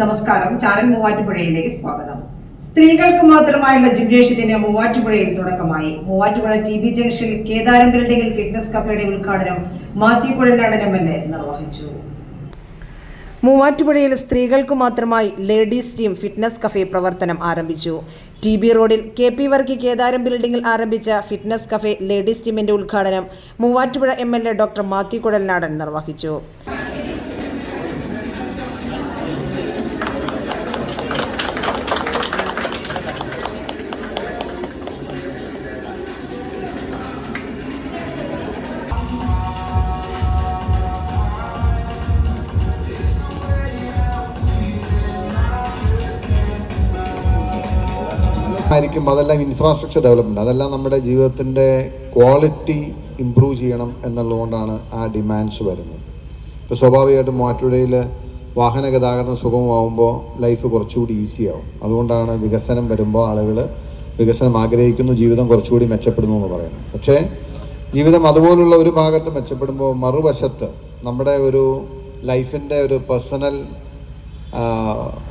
നമസ്കാരം. ചാരൻ മൂവാറ്റുപുഴയിലേക്ക് സ്വാഗതം. സ്ത്രീകൾക്ക് മാത്രമായുള്ള ജിംനേഷ്യത്തിന് മൂവാറ്റുപുഴയിൽ തുടക്കമായി. മൂവാറ്റുപുഴ ടി ബി ജംഗ്ഷനിൽ കേദാരം ബിൽഡിംഗിൽ ഫിറ്റ്നസ് കഫേയുടെ ഉദ്ഘാടനം Mathew Kuzhalnadan M L A നിർവഹിച്ചു. മൂവാറ്റുപുഴയിൽ സ്ത്രീകൾക്ക് മാത്രമായി ലേഡീസ് ടീം ഫിറ്റ്നസ് കഫേ പ്രവർത്തനം ആരംഭിച്ചു. ടി ബി റോഡിൽ കെ പി വർക്കി കേദാരം ബിൽഡിംഗിൽ ആരംഭിച്ച ഫിറ്റ്നസ് കഫേ ലേഡീസ് ടീമിന്റെ ഉദ്ഘാടനം മൂവാറ്റുപുഴ എ ഡോക്ടർ മാത്യു കുഴൽനാടൻ നിർവഹിച്ചു. ആയിരിക്കും അതെല്ലാം ഇൻഫ്രാസ്ട്രക്ചർ ഡെവലപ്മെന്റ് അതെല്ലാം നമ്മുടെ ജീവിതത്തിന്റെ ക്വാളിറ്റി ഇമ്പ്രൂവ് ചെയ്യണം എന്നുള്ളതുകൊണ്ടാണ് ആ ഡിമാൻഡ്സ് വരുന്നത്. ഇപ്പോൾ സ്വാഭാവികമായിട്ടും മാറ്റുടയിൽ വാഹന ഗതാഗതം സുഗമമാകുമ്പോൾ ലൈഫ് കുറച്ചുകൂടി ഈസി ആവും. അതുകൊണ്ടാണ് വികസനം വരുമ്പോൾ ആളുകൾ വികസനം ആഗ്രഹിക്കുന്നു ജീവിതം കുറച്ചുകൂടി മെച്ചപ്പെടുന്നു എന്ന് പറയുന്നത്. പക്ഷേ ജീവിതം അതുപോലുള്ള ഒരു ഭാഗത്ത് മെച്ചപ്പെടുമ്പോൾ മറുവശത്ത് നമ്മുടെ ഒരു ലൈഫിന്റെ ഒരു പേഴ്സണൽ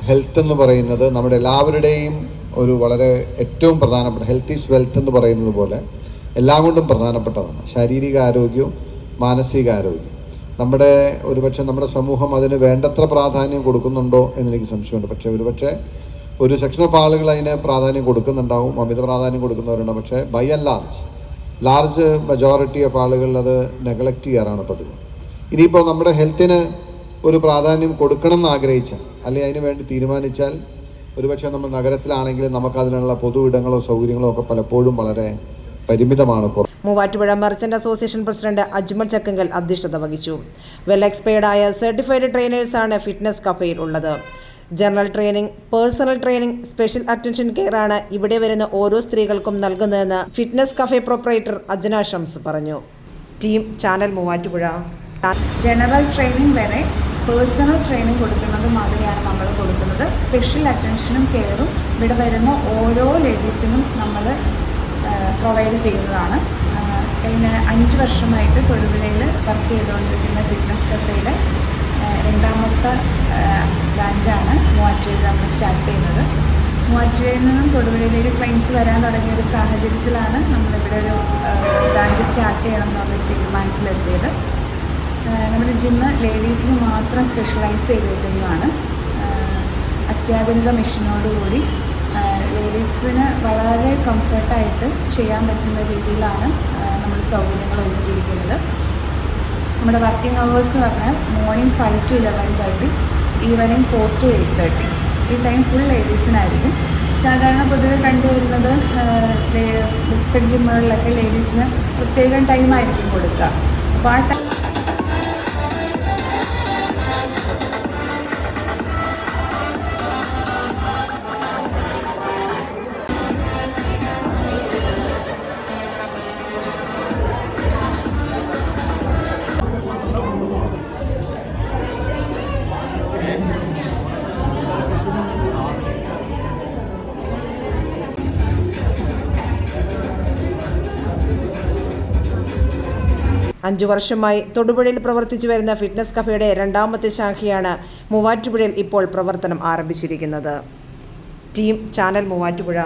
ഹെൽത്ത് എന്ന് പറയുന്നത് നമ്മുടെ എല്ലാവരുടെയും ഒരു വളരെ ഏറ്റവും പ്രധാനപ്പെട്ട ഹെൽത്ത് ഈസ് വെൽത്ത് എന്ന് പറയുന്നത് പോലെ എല്ലാം കൊണ്ടും പ്രധാനപ്പെട്ടതാണ്. ശാരീരിക ആരോഗ്യവും മാനസിക ആരോഗ്യം നമ്മുടെ ഒരുപക്ഷെ നമ്മുടെ സമൂഹം അതിന് വേണ്ടത്ര പ്രാധാന്യം കൊടുക്കുന്നുണ്ടോ എന്നെനിക്ക് സംശയമുണ്ട്. പക്ഷേ ഒരുപക്ഷെ ഒരു സെക്ഷൻ ഓഫ് ആളുകൾ അതിന് പ്രാധാന്യം കൊടുക്കുന്നുണ്ടാവും അമിത പ്രാധാന്യം കൊടുക്കുന്നവരുണ്ട് പക്ഷേ by and large large majority of ആളുകൾ അത് നെഗ്ലക്റ്റ് ചെയ്യാറാണ് പതിവ്. ഇനിയിപ്പോൾ നമ്മുടെ ഹെൽത്തിന് ഒരു പ്രാധാന്യം കൊടുക്കണം എന്ന് ആഗ്രഹിച്ചാൽ അല്ലെങ്കിൽ അതിന് വേണ്ടി തീരുമാനിച്ചാൽ ഒരുപക്ഷെ നമ്മൾ നഗരത്തിലാണെങ്കിൽ നമുക്കതിനുള്ള പൊതു ഇടങ്ങളോ സൗകര്യങ്ങളോ ഒക്കെ പലപ്പോഴും വളരെ പരിമിതമാണ് Muvattupuzha merchant association president Ajmal Chakkangal അധ്യക്ഷത വഹിച്ചു. വെൽ എക്സ്പെയർഡ് ആയ സർട്ടിഫൈഡ് ട്രെയിനേഴ്സാണ് ഫിറ്റ്നസ് കഫയിൽ ഉള്ളത്. General training personal training special attention care ആണ് ഇവിടെ വരുന്ന ഓരോ സ്ത്രീകൾക്കും നൽകുന്നതെന്ന് fitness cafe proprietor Ajna Shams പറഞ്ഞു. Team channel Muvattupuzha. General training വരെ പേഴ്സണൽ ട്രെയിനിങ് കൊടുക്കുന്നത് മാതിരിയാണ് നമ്മൾ കൊടുക്കുന്നത്. സ്പെഷ്യൽ അറ്റൻഷനും കെയറും ഇവിടെ വരുന്ന ഓരോ ലേഡീസിനും നമ്മൾ പ്രൊവൈഡ് ചെയ്യുന്നതാണ്. കഴിഞ്ഞ അഞ്ച് വർഷമായിട്ട് തൊടുപുഴയിൽ വർക്ക് ചെയ്തുകൊണ്ടിരിക്കുന്ന ഫിറ്റ്നസ് കഫേയുടെ രണ്ടാമത്തെ ബ്രാഞ്ചാണ് മൂവാറ്റുപുഴയിൽ നമ്മൾ സ്റ്റാർട്ട് ചെയ്യുന്നത്. മൂവാറ്റുപുഴയിൽ നിന്നും തൊടുപുഴയിലേക്ക് ക്ലൈൻസ് വരാൻ തുടങ്ങിയ ഒരു സാഹചര്യത്തിലാണ് നമ്മളിവിടെ ഒരു ബ്രാഞ്ച് സ്റ്റാർട്ട് ചെയ്യണം എന്നുള്ളൊരു തീരുമാനത്തിലെത്തിയത്. നമ്മുടെ ജിമ്മ് ലേഡീസിന് മാത്രം സ്പെഷ്യലൈസ് ചെയ്തിരിക്കുന്നതാണ് അത്യാധുനിക മെഷീനോടുകൂടി. ലേഡീസിന് വളരെ കംഫർട്ടായിട്ട് ചെയ്യാൻ പറ്റുന്ന രീതിയിലാണ് നമ്മൾ സൗകര്യങ്ങൾ ഒരുക്കിയിരിക്കുന്നത്. നമ്മുടെ വർക്കിംഗ് അവേഴ്സ് പറഞ്ഞാൽ morning five to eleven thirty evening four to eight thirty ഈ ടൈം ഫുൾ ലേഡീസിനായിരിക്കും സാധാരണ പൊതുവെ കണ്ടുവരുന്നത് മിക്സഡ് ജിമ്മുകളിലൊക്കെ ലേഡീസിന് പ്രത്യേകം ടൈമായിരിക്കും കൊടുക്കുക. അപ്പോൾ ആ ടൈം അഞ്ചു വർഷമായി തൊടുപുഴയിൽ പ്രവർത്തിച്ചു വരുന്ന ഫിറ്റ്നസ് കഫേയുടെ രണ്ടാമത്തെ ശാഖയാണ് മൂവാറ്റുപുഴയിൽ ഇപ്പോൾ പ്രവർത്തനം ആരംഭിച്ചിരിക്കുന്നത്. Team channel Muvattupuzha.